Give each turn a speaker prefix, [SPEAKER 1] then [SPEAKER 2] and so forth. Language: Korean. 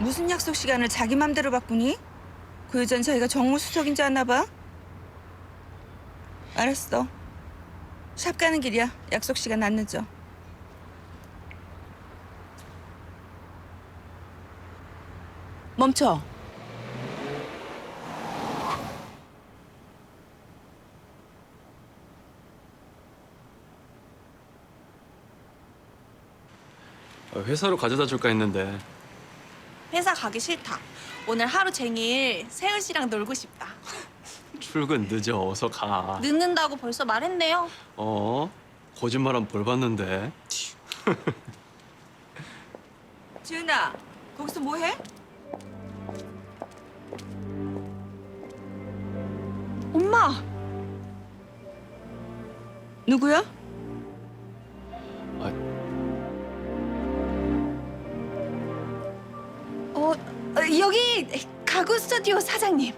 [SPEAKER 1] 무슨 약속 시간을 자기 맘대로 바꾸니? 그 여자는 자기가 정무수석인 줄 아나 봐. 알았어. 샵 가는 길이야. 약속 시간 안 늦어. 멈춰.
[SPEAKER 2] 회사로 가져다 줄까 했는데
[SPEAKER 3] 회사 가기 싫다. 오늘 하루 종일 세은 씨랑 놀고 싶다.
[SPEAKER 2] 출근 늦어 어서 가.
[SPEAKER 3] 늦는다고 벌써 말했네요.
[SPEAKER 2] 어? 거짓말하면 벌 받는데.
[SPEAKER 1] 지은아, 거기서 뭐 해?
[SPEAKER 3] 엄마!
[SPEAKER 1] 누구야?
[SPEAKER 3] 어, 어, 여기 가구 스튜디오 사장님.